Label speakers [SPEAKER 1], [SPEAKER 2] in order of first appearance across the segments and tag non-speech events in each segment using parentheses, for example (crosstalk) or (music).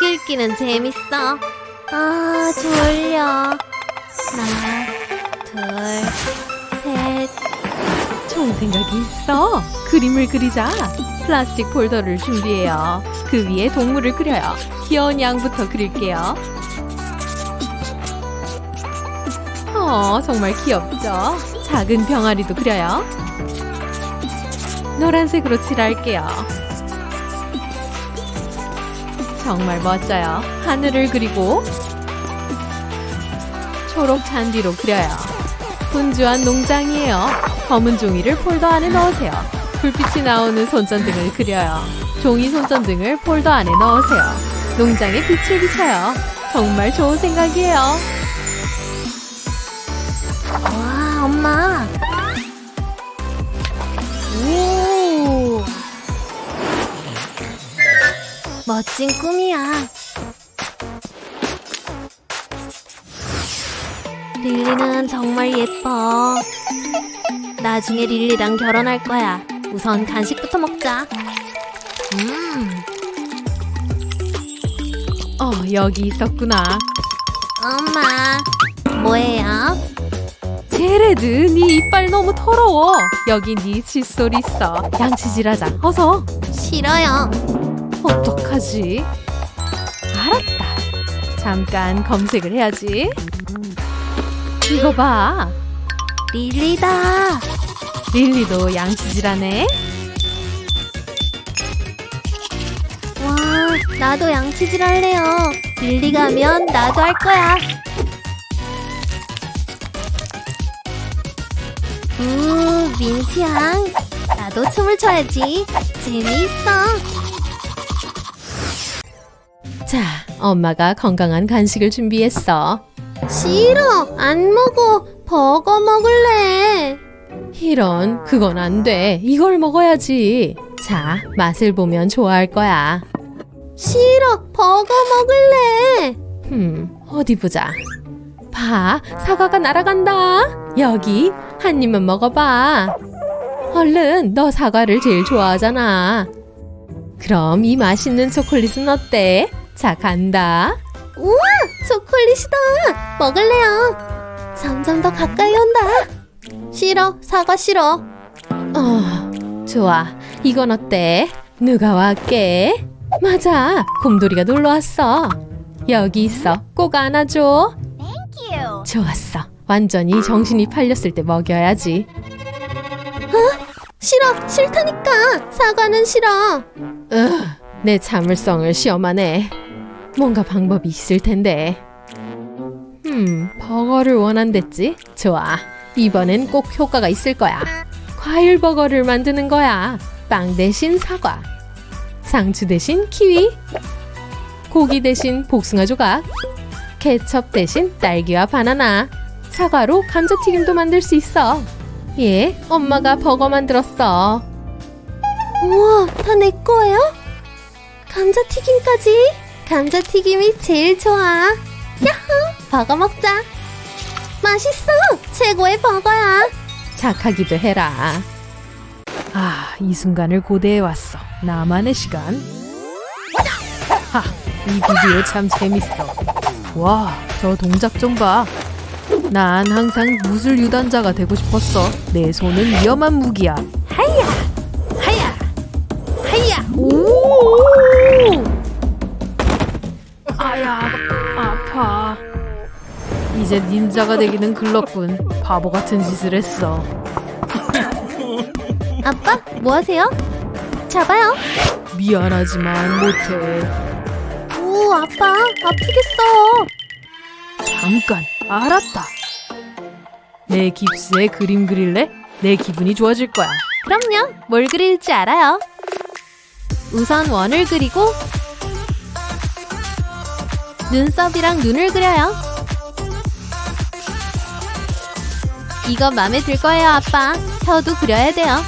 [SPEAKER 1] 책 읽기는 재밌어. 아, 졸려. 하나, 둘, 셋.
[SPEAKER 2] 좋은 생각이 있어. 그림을 그리자. 플라스틱 폴더를 준비해요. 그 위에 동물을 그려요. 귀여운 양부터 그릴게요. 어, 정말 귀엽죠? 작은 병아리도 그려요. 노란색으로 칠할게요. 정말 멋져요. 하늘을 그리고 초록 잔디로 그려요. 분주한 농장이에요. 검은 종이를 폴더 안에 넣으세요. 불빛이 나오는 손전등을 그려요. 종이 손전등을 폴더 안에 넣으세요. 농장에 빛을 비춰요. 정말 좋은 생각이에요.
[SPEAKER 1] 멋진 꿈이야. 릴리는 정말 예뻐. 나중에 릴리랑 결혼할 거야. 우선 간식부터 먹자. 음,
[SPEAKER 2] 어, 여기 있었구나.
[SPEAKER 1] 엄마. 뭐예요?
[SPEAKER 2] 제레드, 네 이빨 너무 더러워. 여기 네 칫솔 있어. 양치질하자. 어서.
[SPEAKER 1] 싫어요.
[SPEAKER 2] 어떡하지? 알았다. 잠깐 검색을 해야지. 이거 봐.
[SPEAKER 1] 릴리다.
[SPEAKER 2] 릴리도 양치질하네.
[SPEAKER 1] 와, 나도 양치질 할래요. 릴리가 하면 나도 할 거야. 우, 민트향. 나도 춤을 춰야지. 재미있어.
[SPEAKER 2] 자, 엄마가 건강한 간식을 준비했어.
[SPEAKER 1] 싫어. 안 먹어. 버거 먹을래.
[SPEAKER 2] 이런, 그건 안 돼. 이걸 먹어야지. 자, 맛을 보면 좋아할 거야.
[SPEAKER 1] 싫어. 버거 먹을래.
[SPEAKER 2] 음, 어디 보자. 봐, 사과가 날아간다. 여기, 한 입만 먹어봐. 얼른, 너 사과를 제일 좋아하잖아. 그럼 이 맛있는 초콜릿은 어때? 자, 간다.
[SPEAKER 1] 우와, 초콜릿이다. 먹을래요. 점점 더 가까이 온다. 싫어. 사과 싫어.
[SPEAKER 2] 어, 좋아. 이건 어때? 누가 왔게? 맞아. 곰돌이가 놀러 왔어. 여기 있어. 꼭 안아줘. 좋았어. 완전히 정신이 팔렸을 때 먹여야지.
[SPEAKER 1] 싫어. 싫다니까. 사과는 싫어.
[SPEAKER 2] 으, 내 참을성을 시험하네. 뭔가 방법이 있을 텐데. 음, 버거를 원한댔지? 좋아. 이번엔 꼭 효과가 있을 거야. 과일 버거를 만드는 거야. 빵 대신 사과. 상추 대신 키위. 고기 대신 복숭아 조각. 케첩 대신 딸기와 바나나. 사과로 감자튀김도 만들 수 있어. 예, 엄마가 버거 만들었어.
[SPEAKER 1] 우와, 다 내 거예요? 감자튀김까지? 감자튀김이 제일 좋아. 야호! 버거 먹자. 맛있어! 최고의 버거야.
[SPEAKER 2] 착하기도 해라. 아, 이 순간을 고대해 왔어. 나만의 시간. 하, 이 비디오 참 재밌어. 와, 저 동작 좀 봐. 난 항상 무술 유단자가 되고 싶었어. 내 손은 위험한 무기야. 하야, 하야, 하야. 오! 이제 닌자가 되기는 글렀군. 바보 같은 짓을 했어.
[SPEAKER 1] 아빠, 뭐 하세요? 잡아요.
[SPEAKER 2] 미안하지만 못해.
[SPEAKER 1] 오, 아빠, 아프겠어.
[SPEAKER 2] 잠깐, 알았다. 내 깁스에 그림 그릴래? 내 기분이 좋아질 거야.
[SPEAKER 1] 그럼요. 뭘 그릴지 알아요. 우선 원을 그리고 눈썹이랑 눈을 그려요. 이거 마음에 들 거예요, 아빠. 혀도 그려야 돼요.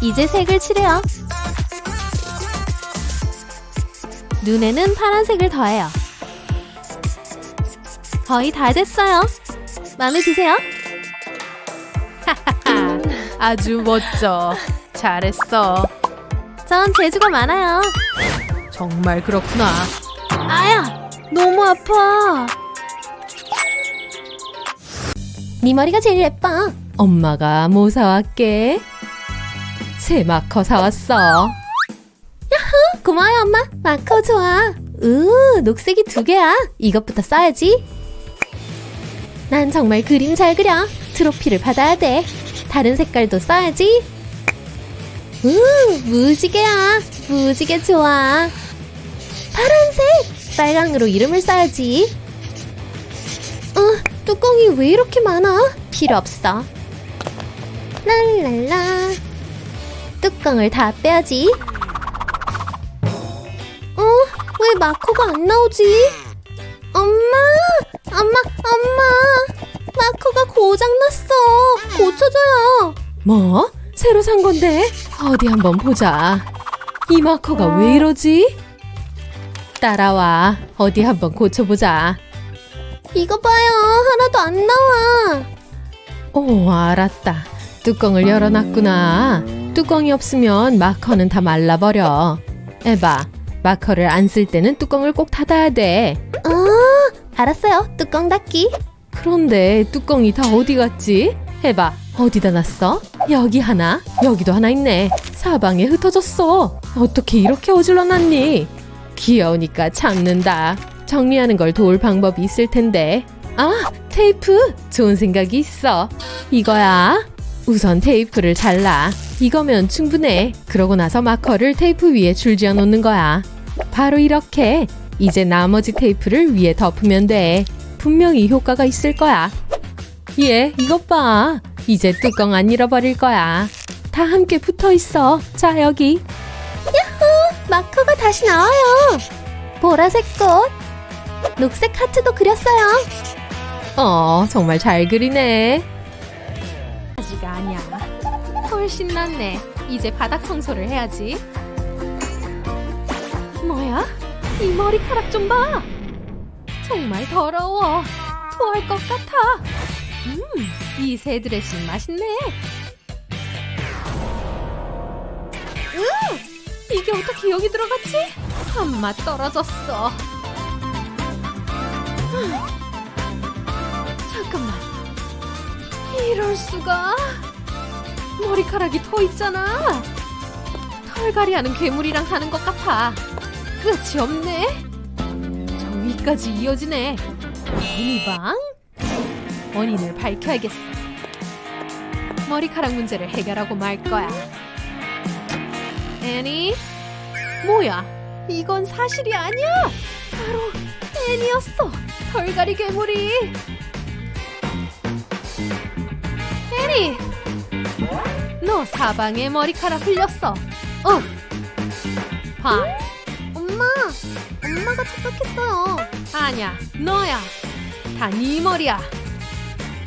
[SPEAKER 1] 이제 색을 칠해요. 눈에는 파란색을 더해요. 거의 다 됐어요. 마음에 드세요?
[SPEAKER 2] 하, 아주 멋져. 잘했어.
[SPEAKER 1] 전 재주가 많아요.
[SPEAKER 2] 정말 그렇구나.
[SPEAKER 1] 아야, 너무 아파. 네 머리가 제일 예뻐.
[SPEAKER 2] 엄마가 뭐 사왔게? 새 마커 사왔어.
[SPEAKER 1] 고마워요, 엄마. 마커 좋아. 으, 녹색이 두 개야. 이것부터 써야지. 난 정말 그림 잘 그려. 트로피를 받아야 돼. 다른 색깔도 써야지. 으, 무지개야. 무지개 좋아. 파란색. 빨강으로 이름을 써야지. 어, 뚜껑이 왜 이렇게 많아? 필요 없어. 랄랄라. 뚜껑을 다 빼야지. 어? 왜 마커가 안 나오지? 엄마! 엄마! 엄마! 마커가 고장났어! 고쳐줘요!
[SPEAKER 2] 뭐? 새로 산 건데? 어디 한번 보자. 이 마커가 왜 이러지? 따라와. 어디 한번 고쳐보자.
[SPEAKER 1] 이거 봐요! 하나도 안 나와!
[SPEAKER 2] 오, 알았다. 뚜껑을 열어놨구나. 뚜껑이 없으면 마커는 다 말라버려. 에바, 마커를 안 쓸 때는 뚜껑을 꼭 닫아야 돼.
[SPEAKER 1] 아, 알았어요. 뚜껑 닫기.
[SPEAKER 2] 그런데 뚜껑이 다 어디 갔지? 해봐. 어디다 놨어? 여기 하나, 여기도 하나 있네. 사방에 흩어졌어. 어떻게 이렇게 어질러 놨니? 귀여우니까 참는다. 정리하는 걸 도울 방법이 있을 텐데. 아, 테이프! 좋은 생각이 있어. 이거야. 우선 테이프를 잘라. 이거면 충분해. 그러고 나서 마커를 테이프 위에 줄지어 놓는 거야. 바로 이렇게. 이제 나머지 테이프를 위에 덮으면 돼. 분명히 효과가 있을 거야. 얘, 이것 봐. 이제 뚜껑 안 잃어버릴 거야. 다 함께 붙어 있어. 자, 여기.
[SPEAKER 1] 마커가 다시 나와요. 보라색 꽃. 녹색 하트도 그렸어요.
[SPEAKER 2] 어, 정말 잘 그리네. 아직 아니야. 훨씬 낫네. 이제 바닥 청소를 해야지. 뭐야? 이 머리카락 좀 봐. 정말 더러워. 토할 것 같아. 음, 이 새 드레싱 맛있네. 으, 이게 어떻게 여기 들어갔지? 한맛 떨어졌어. 잠깐만. 이럴 수가. 머리카락이 터 있잖아. 털갈이하는 괴물이랑 사는 것 같아. 끝이 없네. 저 위까지 이어지네. 미니방? 원인을 밝혀야겠어. 머리카락 문제를 해결하고 말 거야. 애니? 뭐야? 이건 사실이 아니야. 바로 애니였어. 털갈이 괴물이. 애니! 너 사방에 머리카락 흘렸어. 어. 봐.
[SPEAKER 1] 엄마, 엄마가 착각했어요.
[SPEAKER 2] 아니야. 너야. 다 네 머리야.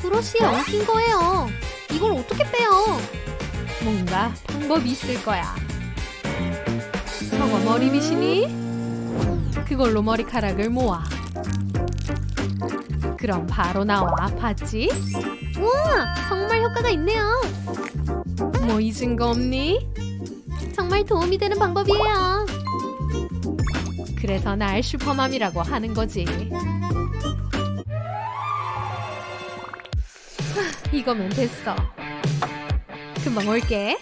[SPEAKER 1] 브러쉬에 엉킨 거예요. 이걸 어떻게 빼요?
[SPEAKER 2] 뭔가 방법이 있을 거야. 저거 머리빗이니? 그걸로 머리카락을 모아. 그럼 바로 나와. 봤지?
[SPEAKER 1] 우와, 정말 효과가 있네요.
[SPEAKER 2] 뭐 잊은 거 없니?
[SPEAKER 1] 정말 도움이 되는 방법이에요.
[SPEAKER 2] 그래서 날 슈퍼맘이라고 하는 거지. 하, 이거면 됐어. 금방 올게.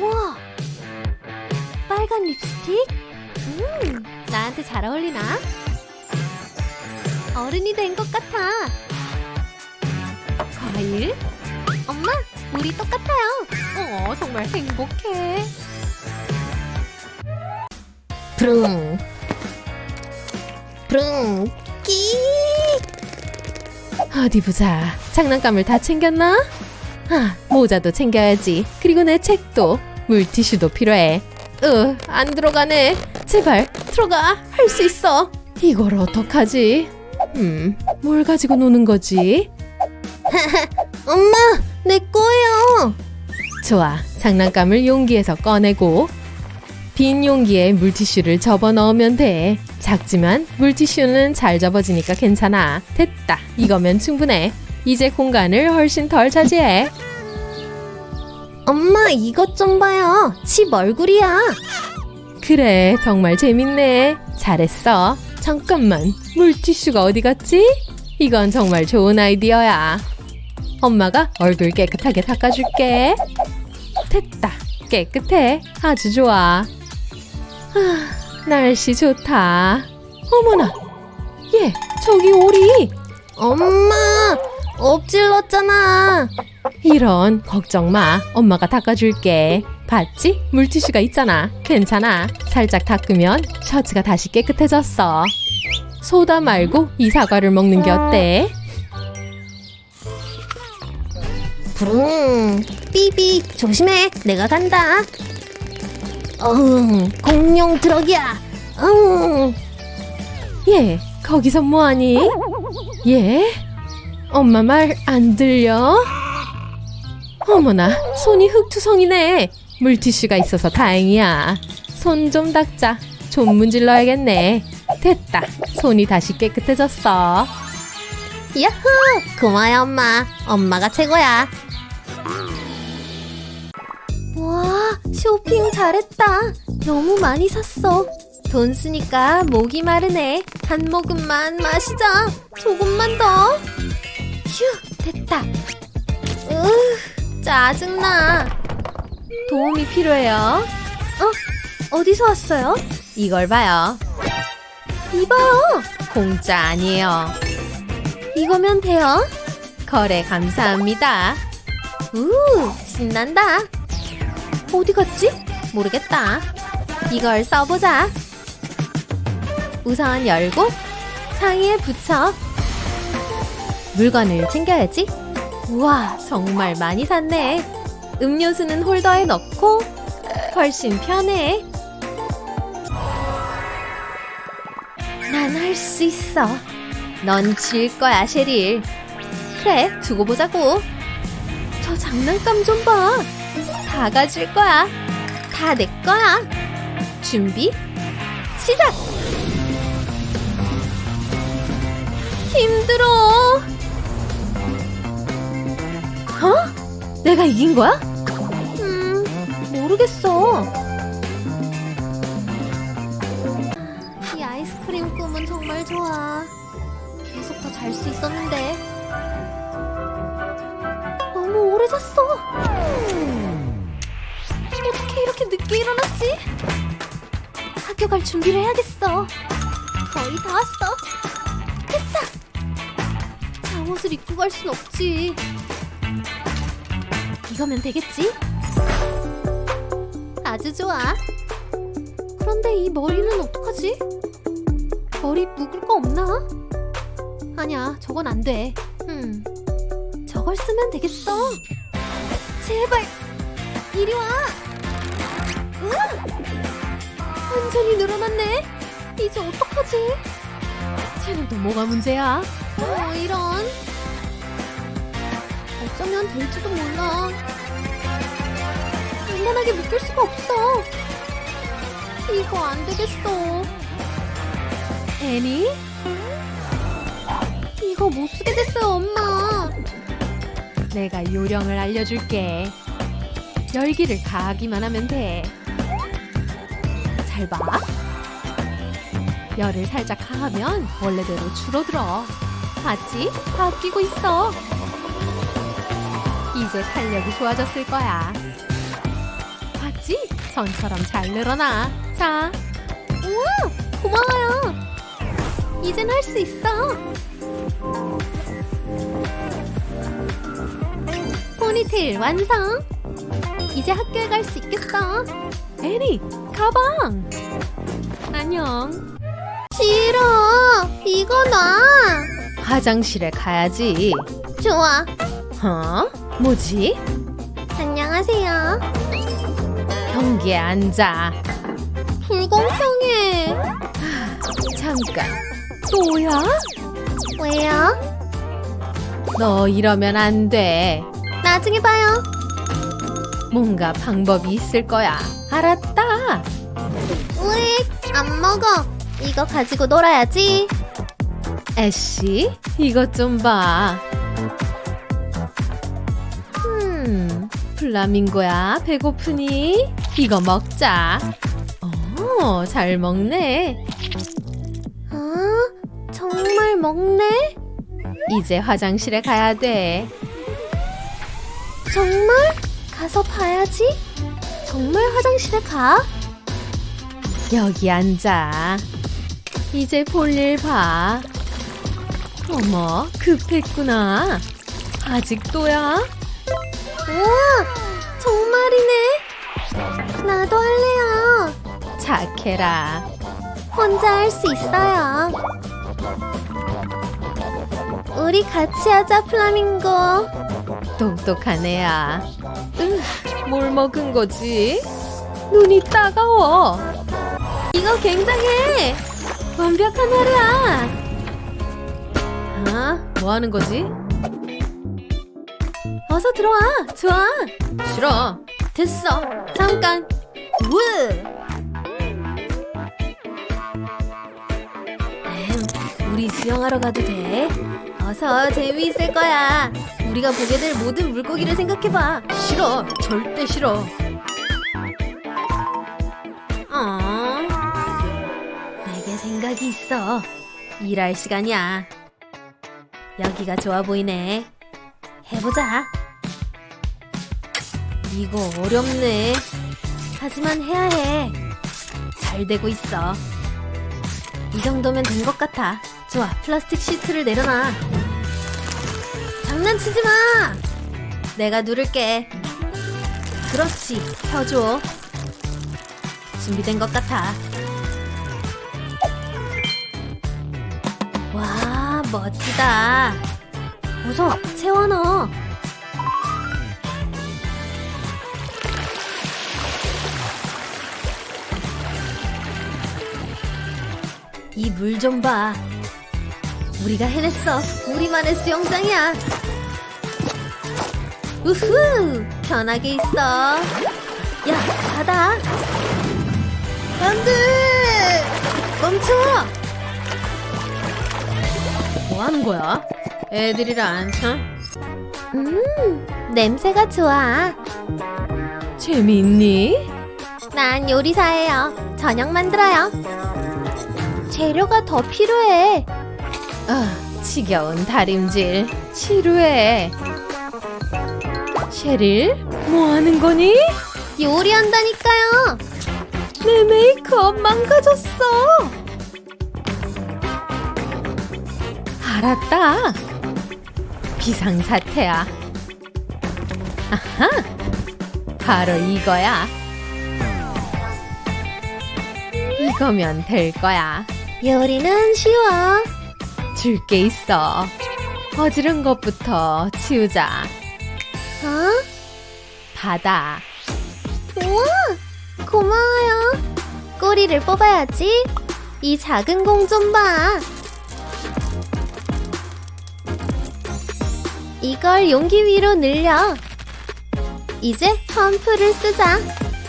[SPEAKER 1] 우와, 빨간 립스틱? 음, 나한테 잘 어울리나? 어른이 된 것 같아.
[SPEAKER 2] 과일?
[SPEAKER 1] 엄마, 우리 똑같아요.
[SPEAKER 2] 어, 정말 행복해.
[SPEAKER 1] 브릉, 브릉, 끼.
[SPEAKER 2] 어디 보자. 장난감을 다 챙겼나? 아, 모자도 챙겨야지. 그리고 내 책도. 물티슈도 필요해. 으, 안 들어가네. 제발, 들어가. 할 수 있어. 이걸 어떡하지? 음, 뭘 가지고 노는 거지? (laughs)
[SPEAKER 1] 엄마, 내 거예요.
[SPEAKER 2] 좋아. 장난감을 용기에서 꺼내고 빈 용기에 물티슈를 접어 넣으면 돼. 작지만 물티슈는 잘 접어지니까 괜찮아. 됐다. 이거면 충분해. 이제 공간을 훨씬 덜 차지해.
[SPEAKER 1] 엄마, 이것 좀 봐요. 칩 얼굴이야.
[SPEAKER 3] 그래, 정말 재밌네. 잘했어. 잠깐만, 물티슈가 어디 갔지? 이건 정말 좋은 아이디어야. 엄마가 얼굴 깨끗하게 닦아줄게. 됐다. 깨끗해. 아주 좋아. 아, 날씨 좋다. 어머나. 얘, 저기 오리.
[SPEAKER 2] 엄마, 엎질렀잖아.
[SPEAKER 3] 이런 걱정 마. 엄마가 닦아줄게. 봤지? 물티슈가 있잖아. 괜찮아. 살짝 닦으면 셔츠가 다시 깨끗해졌어. 소다 말고 이 사과를 먹는 게 어때?
[SPEAKER 2] 부릉, 삐삐, 조심해. 내가 간다. 어흥, 공룡 트럭이야. 어흥.
[SPEAKER 3] 예, 거기서 뭐하니? 예? 엄마 말 안 들려? 어머나, 손이 흙투성이네. 물티슈가 있어서 다행이야. 손 좀 닦자. 좀 문질러야겠네. 됐다. 손이 다시 깨끗해졌어.
[SPEAKER 2] 야호! 고마워, 엄마. 엄마가 최고야. 와, 쇼핑 잘했다. 너무 많이 샀어. 돈 쓰니까 목이 마르네. 한 모금만 마시자. 조금만 더. 휴, 됐다. 으, 짜증나. 도움이 필요해요. 어, 어디서 왔어요?
[SPEAKER 3] 이걸 봐요.
[SPEAKER 2] 이봐요.
[SPEAKER 3] 공짜 아니에요.
[SPEAKER 2] 이거면 돼요.
[SPEAKER 3] 거래 감사합니다.
[SPEAKER 2] 우, 신난다. 어디 갔지? 모르겠다. 이걸 써보자. 우선 열고 상의에 붙여. 물건을 챙겨야지. 우와, 정말 많이 샀네. 음료수는 홀더에 넣고 훨씬 편해. 난 할 수 있어. 넌 질 거야, 셰릴. 그래, 두고 보자고. 저 장난감 좀 봐. 다 가질 거야. 다 내 거야. 준비, 시작! 힘들어. 어? 내가 이긴 거야? 음, 모르겠어. 이 아이스크림 꿈은 정말 좋아. 계속 더 잘 수 있었는데. 너무 오래 잤어. 어떻게 이렇게 늦게 일어났지? 학교 갈 준비를 해야겠어. 거의 다 왔어. 됐다. 잠옷을 입고 갈 순 없지. 이거면 되겠지? 아주 좋아. 그런데 이 머리는 어떡하지? 머리 묶을 거 없나? 아니야, 저건 안 돼. 음, 저걸 쓰면 되겠어. 제발, 이리 와. 으아! 완전히 늘어났네. 이제 어떡하지?
[SPEAKER 3] 쟤는 또 뭐가 문제야?
[SPEAKER 2] 어, 이런. 어쩌면 될지도 몰라. 단단하게 묶을 수가 없어. 이거 안 되겠어.
[SPEAKER 3] 애니?
[SPEAKER 2] 이거 못 쓰게 됐어요, 엄마.
[SPEAKER 3] 내가 요령을 알려줄게. 열기를 가하기만 하면 돼. 잘 봐. 열을 살짝 가하면 원래대로 줄어들어. 봤지? 바뀌고 있어. 이제 탄력이 좋아졌을 거야. 전처럼 잘 늘어나. 자,
[SPEAKER 2] 우와, 고마워요. 이젠 할 수 있어. 포니테일 완성. 이제 학교에 갈 수 있겠어.
[SPEAKER 3] 애니, 가방. 안녕.
[SPEAKER 2] 싫어. 이거 놔.
[SPEAKER 3] 화장실에 가야지.
[SPEAKER 2] 좋아.
[SPEAKER 3] 어? 뭐지?
[SPEAKER 2] 안녕하세요.
[SPEAKER 3] 경기에 앉아.
[SPEAKER 2] 불공평해.
[SPEAKER 3] 잠깐. 또야?
[SPEAKER 2] 왜요?
[SPEAKER 3] 너 이러면 안 돼.
[SPEAKER 2] 나중에 봐요.
[SPEAKER 3] 뭔가 방법이 있을 거야. 알았다.
[SPEAKER 2] 으익, 안 먹어. 이거 가지고 놀아야지.
[SPEAKER 3] 애쉬, 이것 좀 봐. 음, 플라밍고야, 배고프니? 이거 먹자. 어,
[SPEAKER 4] 오, 잘 먹네.
[SPEAKER 2] 아, 정말 먹네?
[SPEAKER 4] 이제 화장실에 가야 돼.
[SPEAKER 2] 정말? 가서 봐야지. 정말 화장실에 가?
[SPEAKER 4] 여기 앉아. 이제 볼일 봐. 어머, 급했구나. 아직도야?
[SPEAKER 2] 우와, 정말이네. 나도 할래요.
[SPEAKER 4] 착해라.
[SPEAKER 2] 혼자 할 수 있어요. 우리 같이 하자, 플라밍고.
[SPEAKER 4] 똑똑한 애야. 으, 뭘 먹은 거지? 눈이 따가워.
[SPEAKER 2] 이거 굉장해. 완벽한 하루야.
[SPEAKER 4] 아, 뭐 하는 거지?
[SPEAKER 2] 어서 들어와. 좋아.
[SPEAKER 4] 싫어.
[SPEAKER 2] 됐어. 잠깐. 우. 엠, 우리 수영하러 가도 돼? 어서 재미있을 거야. 우리가 보게 될 모든 물고기를 생각해봐.
[SPEAKER 4] 싫어. 절대 싫어.
[SPEAKER 2] 어. 내게 생각이 있어. 일할 시간이야. 여기가 좋아 보이네. 해보자. 이거 어렵네. 하지만 해야 해. 잘 되고 있어. 이 정도면 된 것 같아. 좋아, 플라스틱 시트를 내려놔. 장난치지 마! 내가 누를게. 그렇지, 펴줘. 준비된 것 같아. 와, 멋지다. 어서 채워 넣어. 이 물 좀 봐. 우리가 해냈어. 우리만의 수영장이야. 우후! 편하게 있어. 야, 바다. 안 돼! 멈춰!
[SPEAKER 4] 뭐 하는 거야? 애들이랑, 어?
[SPEAKER 2] 음, 냄새가 좋아.
[SPEAKER 4] 재미있니?
[SPEAKER 2] 난 요리사예요. 저녁 만들어요. 재료가 더 필요해.
[SPEAKER 4] 아, 지겨운 다림질. 지루해. 셰릴, 뭐 하는 거니?
[SPEAKER 2] 요리한다니까요.
[SPEAKER 4] 내 메이크업 망가졌어. 알았다. 비상사태야. 아하, 바로 이거야. 이거면 될 거야.
[SPEAKER 2] 요리는 쉬워.
[SPEAKER 4] 줄 게 있어. 어지른 것부터 치우자.
[SPEAKER 2] 어?
[SPEAKER 4] 바다.
[SPEAKER 2] 우와! 고마워요. 꼬리를 뽑아야지. 이 작은 공 좀 봐. 이걸 용기 위로 늘려. 이제 펌프를 쓰자.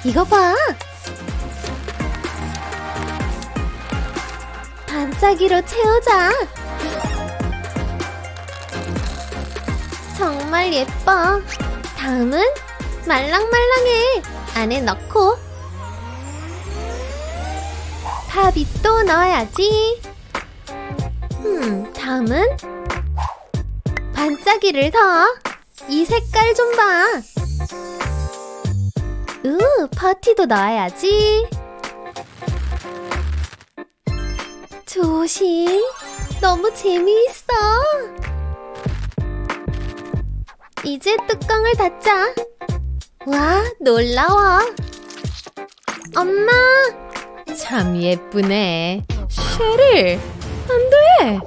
[SPEAKER 2] 이거 봐. 반짝이로 채우자. 정말 예뻐. 다음은 말랑말랑해. 안에 넣고 팝잇도 넣어야지. 음, 다음은 반짝이를 더. 이 색깔 좀 봐. 으, 파티도 넣어야지. 조심. 너무 재미있어. 이제 뚜껑을 닫자. 와, 놀라워. 엄마,
[SPEAKER 4] 참 예쁘네. 셰릴, 안 돼.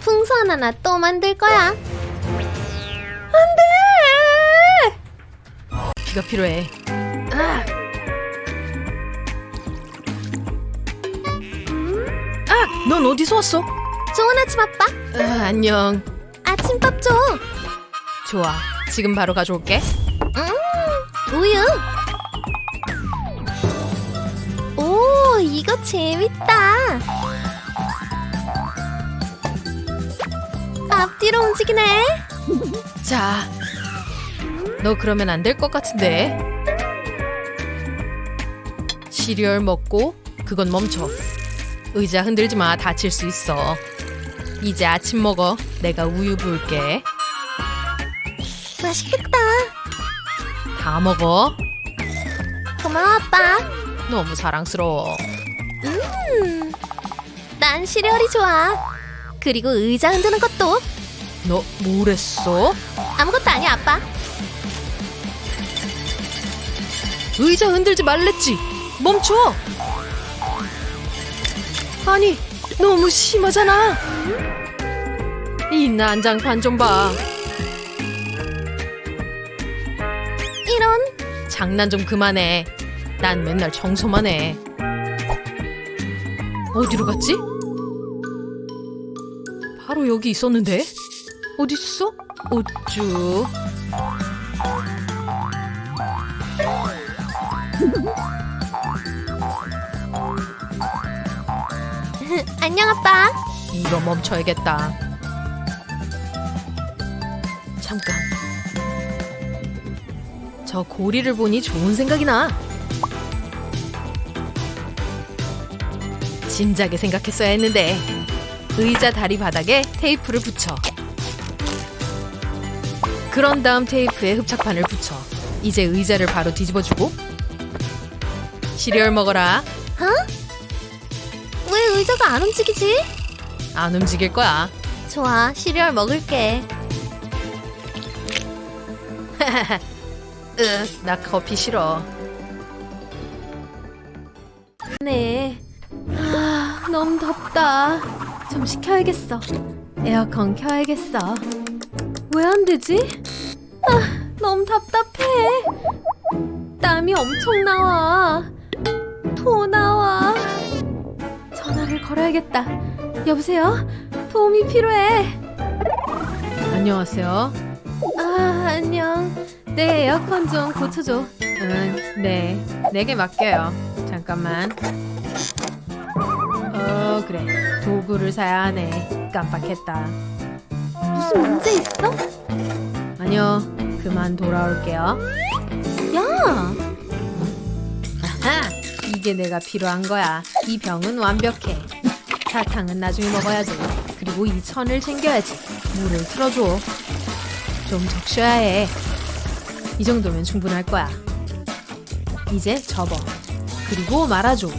[SPEAKER 2] 풍선 하나 또 만들 거야.
[SPEAKER 4] 비가 필요해. 아! 넌 어디서 왔어?
[SPEAKER 2] 좋은 아침 아빠.
[SPEAKER 4] 아, 안녕.
[SPEAKER 2] 아침밥 줘.
[SPEAKER 4] 좋아. 지금 바로 가져올게.
[SPEAKER 2] 음, 우유. 오, 이거 재밌다. 앞뒤로 움직이네.
[SPEAKER 4] 자, 너 그러면 안 될 것 같은데. 시리얼 먹고
[SPEAKER 2] 그건 멈춰. 의자 흔들지 마. 다칠 수 있어. 이제 아침 먹어. 내가 우유 부을게.
[SPEAKER 1] 맛있겠다.
[SPEAKER 2] 다 먹어.
[SPEAKER 1] 고마워, 아빠.
[SPEAKER 2] 너무 사랑스러워.
[SPEAKER 1] 음, 난 시리얼이 좋아. 그리고 의자 흔드는 것도
[SPEAKER 2] 너 뭐랬어?
[SPEAKER 1] 아무것도 아니야, 아빠.
[SPEAKER 2] 의자 흔들지 말랬지. 멈춰. 아니, 너무 심하잖아. 이 난장판 좀 봐.
[SPEAKER 1] 이런
[SPEAKER 2] 장난 좀 그만해. 난 맨날 청소만 해. 어디로 갔지? 바로 여기 있었는데? 어디 있어? 어쭈? (laughs)
[SPEAKER 1] 안녕, 아빠.
[SPEAKER 2] 이거 멈춰야겠다. 잠깐. 저 고리를 보니 좋은 생각이 나. 진작에 생각했어야 했는데 의자 다리 바닥에 테이프를 붙여. 그런 다음 테이프에 흡착판을 붙여. 이제 의자를 바로 뒤집어주고 시리얼 먹어라.
[SPEAKER 1] 왜 의자가 안 움직이지?
[SPEAKER 2] 안 움직일 거야.
[SPEAKER 1] 좋아, 시리얼 먹을게. (laughs)
[SPEAKER 2] 으, 나 커피 싫어.
[SPEAKER 1] 네. 아, 너무 덥다. 좀 식혀야겠어. 에어컨 켜야겠어. 왜 안 되지? 아, 너무 답답해. 땀이 엄청 나와. 토 나와. 전화를 걸어야겠다. 여보세요? 도움이 필요해.
[SPEAKER 2] 안녕하세요.
[SPEAKER 1] 아, 안녕. 내 에어컨 좀 고쳐줘.
[SPEAKER 2] 응, 네. 내게 맡겨요. 잠깐만. 어, 그래. 도구를 사야 하네. 깜빡했다.
[SPEAKER 1] 무슨 문제 있어?
[SPEAKER 2] 아니요. 그만 돌아올게요.
[SPEAKER 1] 야!
[SPEAKER 2] 아하! 이게 내가 필요한 거야. 이 병은 완벽해. 사탕은 나중에 먹어야지. 그리고 이 천을 챙겨야지. 물을 틀어줘. 좀 적셔야 해. 이 정도면 충분할 거야. 이제 접어. 그리고 말아줘.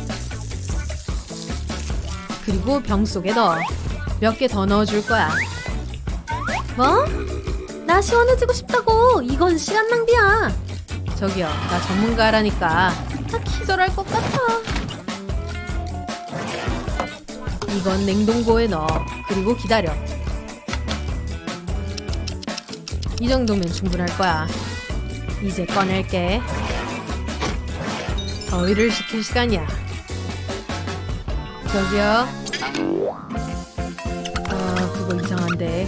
[SPEAKER 2] 그리고 병 속에 넣어. 몇 개 더 넣어줄 거야.
[SPEAKER 1] 뭐? 나 시원해지고 싶다고. 이건 시간 낭비야.
[SPEAKER 2] 저기요, 나 전문가라니까.
[SPEAKER 1] 나 기절할 것 같아.
[SPEAKER 2] 이건 냉동고에 넣어. 그리고 기다려. 이 정도면 충분할 거야. 이제 꺼낼게. 더위를 식힐 시간이야. 저기요. 어, 그거 이상한데.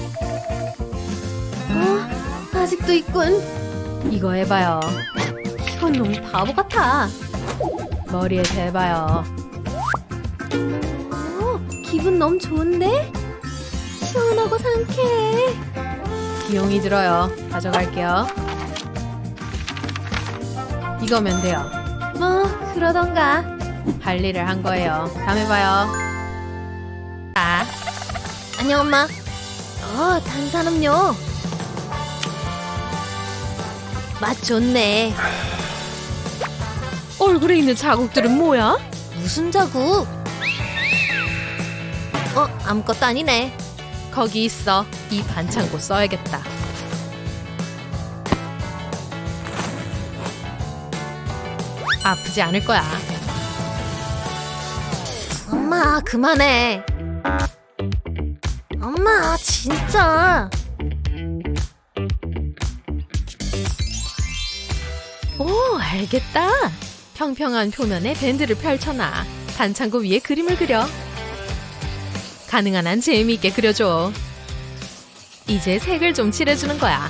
[SPEAKER 1] 어? 아직도 있군.
[SPEAKER 2] 이거 해봐요.
[SPEAKER 1] 이건 너무 바보 같아.
[SPEAKER 2] 머리에 대봐요.
[SPEAKER 1] 어, 기분 너무 좋은데? 시원하고 상쾌해.
[SPEAKER 2] 비용이 들어요. 가져갈게요. 이거면 돼요.
[SPEAKER 1] 뭐, 그러던가.
[SPEAKER 2] 할 일을 한 거예요. 다음에 봐요. 아,
[SPEAKER 1] 안녕, 엄마. 어, 탄산음료. 맛 좋네.
[SPEAKER 2] 얼굴에 있는 자국들은 뭐야?
[SPEAKER 1] 무슨 자국? 어, 아무것도 아니네.
[SPEAKER 2] 거기 있어. 이 반창고 써야겠다. 아프지 않을 거야.
[SPEAKER 1] 엄마, 그만해. 엄마, 진짜.
[SPEAKER 2] 오, 알겠다. 평평한 표면에 밴드를 펼쳐놔. 반창고 위에 그림을 그려. 가능한 한 재미있게 그려줘. 이제 색을 좀 칠해주는 거야.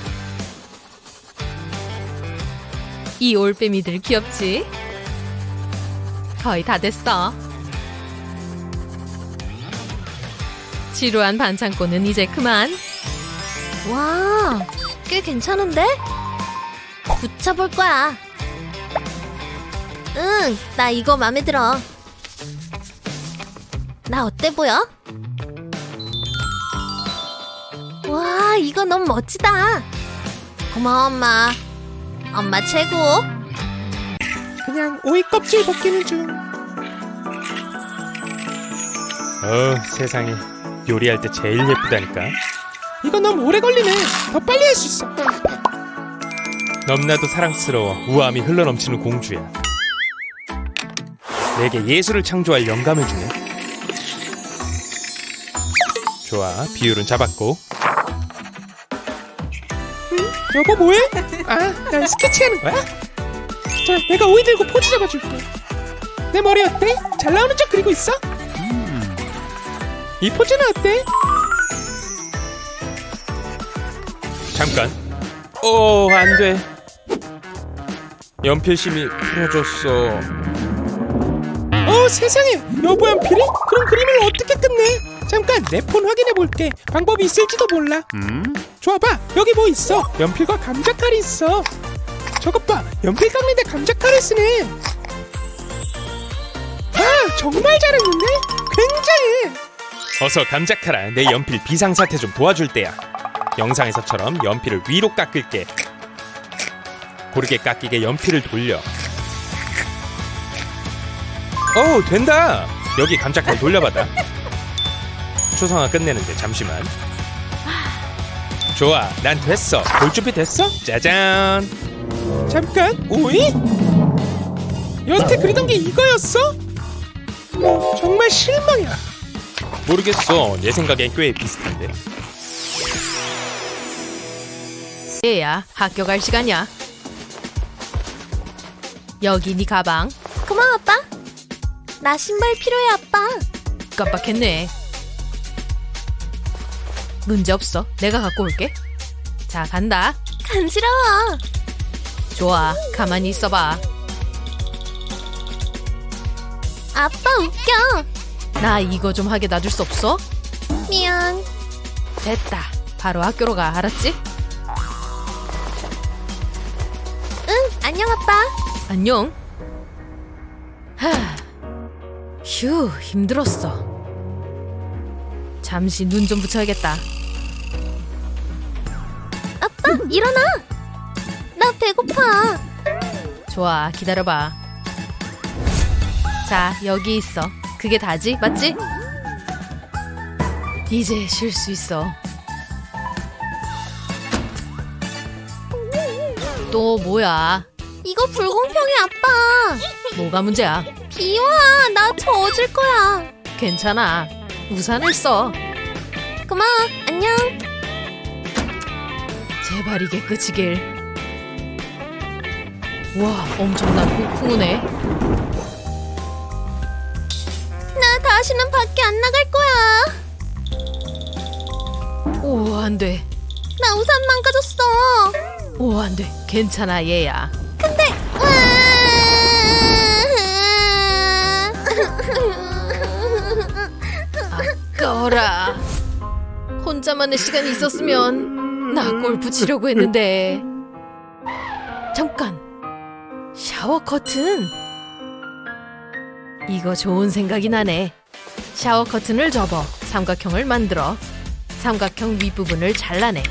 [SPEAKER 2] 이 올빼미들 귀엽지? 거의 다 됐어. 지루한 반창고는 이제 그만.
[SPEAKER 1] 와, 꽤 괜찮은데? 붙여볼 거야. 응, 나 이거 마음에 들어. 나 어때 보여? 와, 이거 너무 멋지다. 고마워, 엄마. 엄마 최고.
[SPEAKER 5] 그냥 오이 껍질 벗기는 중.
[SPEAKER 6] 어 세상에 요리할 때 제일 예쁘다니까
[SPEAKER 5] 이거 너무 오래 걸리네. 더 빨리 할 수 있어.
[SPEAKER 6] 너무나도 사랑스러워 우아함이 흘러넘치는 공주야 내게 예술을 창조할 영감을 주네 좋아 비율은 잡았고
[SPEAKER 5] 여보 뭐해? 아, 난 스케치하는 거야? 자, 내가 오이 들고 포즈 잡아줄게. 내 머리 어때? 잘 나오는 척 그리고 있어? 이 포즈는 어때?
[SPEAKER 6] 잠깐 오 안 돼 연필심이 풀어졌어
[SPEAKER 5] 어 세상에! 여보 연필이? 그럼 그림을 어떻게 끝내? 잠깐 내 폰 확인해 볼게. 방법이 있을지도 몰라. 좋아 봐. 여기 뭐 있어? 연필과 감자칼이 있어. 저것 봐. 연필 깎는데 감자칼을 쓰네. 아 정말 잘했는데? 굉장해.
[SPEAKER 6] 어서 감자카라 내 연필 비상사태 좀 도와줄 때야. 영상에서처럼 연필을 위로 깎을게. 고르게 깎이게 연필을 돌려 오 된다 여기 감자칼 돌려받아 초성화 끝내는데 잠시만 좋아 난 됐어 볼 준비 됐어? 짜잔
[SPEAKER 5] 잠깐 오이? 여태 그리던 게 이거였어? 어, 정말 실망이야
[SPEAKER 6] 모르겠어 내 생각엔 꽤 비슷한데
[SPEAKER 2] 얘야, 학교 갈 시간이야. 여기 네 가방.
[SPEAKER 1] 고마워, 아빠. 나 신발 필요해, 아빠.
[SPEAKER 2] 깜빡했네. 문제 없어. 내가 갖고 올게. 자, 간다.
[SPEAKER 1] 간지러워.
[SPEAKER 2] 좋아. 가만히 있어봐.
[SPEAKER 1] 아빠 웃겨.
[SPEAKER 2] 나 이거 좀 하게 놔줄 수 없어?
[SPEAKER 1] 미안.
[SPEAKER 2] 됐다. 바로 학교로 가. 알았지?
[SPEAKER 1] 응, 안녕, 아빠.
[SPEAKER 2] 안녕. 하. 휴, 힘들었어. 잠시 눈 좀 붙여야겠다.
[SPEAKER 1] 아빠, 일어나. 나 배고파.
[SPEAKER 2] 좋아, 기다려봐. 자, 여기 있어. 그게 다지, 맞지? 이제 쉴 수 있어. 또 뭐야?
[SPEAKER 1] 이거 불공평해, 아빠.
[SPEAKER 2] 뭐가 문제야?
[SPEAKER 1] 비 와. 나 젖을 거야.
[SPEAKER 2] 괜찮아. 우산을 써.
[SPEAKER 1] 고마워. 안녕.
[SPEAKER 2] 제발 이게 끝이길. 와, 엄청난 폭풍 우네.
[SPEAKER 1] 나 다시는 밖에 안 나갈 거야.
[SPEAKER 2] 오, 안 돼.
[SPEAKER 1] 나 우산 망가졌어.
[SPEAKER 2] 오, 안 돼. 괜찮아, 얘야. 혼자만의 시간이 있었으면 나 골프 치려고 했는데. 잠깐. 샤워 커튼. 이거 좋은 생각이 나네. 샤워 커튼을 접어 삼각형을 만들어 삼각형 윗부분을 잘라내.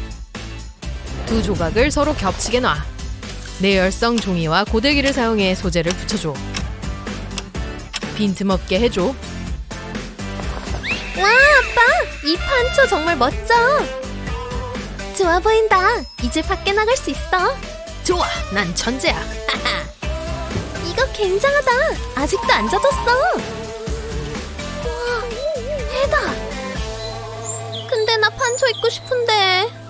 [SPEAKER 2] 두 조각을 서로 겹치게 놔. 내열성 종이와 고데기를 사용해 소재를 붙여줘. 빈틈없게 해줘.
[SPEAKER 1] 와, 아빠! 이 판초 정말 멋져. 좋아 보인다. 이제 밖에 나갈 수 있어.
[SPEAKER 2] 좋아, 난 천재야.
[SPEAKER 1] 이거 굉장하다. 아직도 안 젖었어. 와, 해다. 근데 나 판초 입고 싶은데.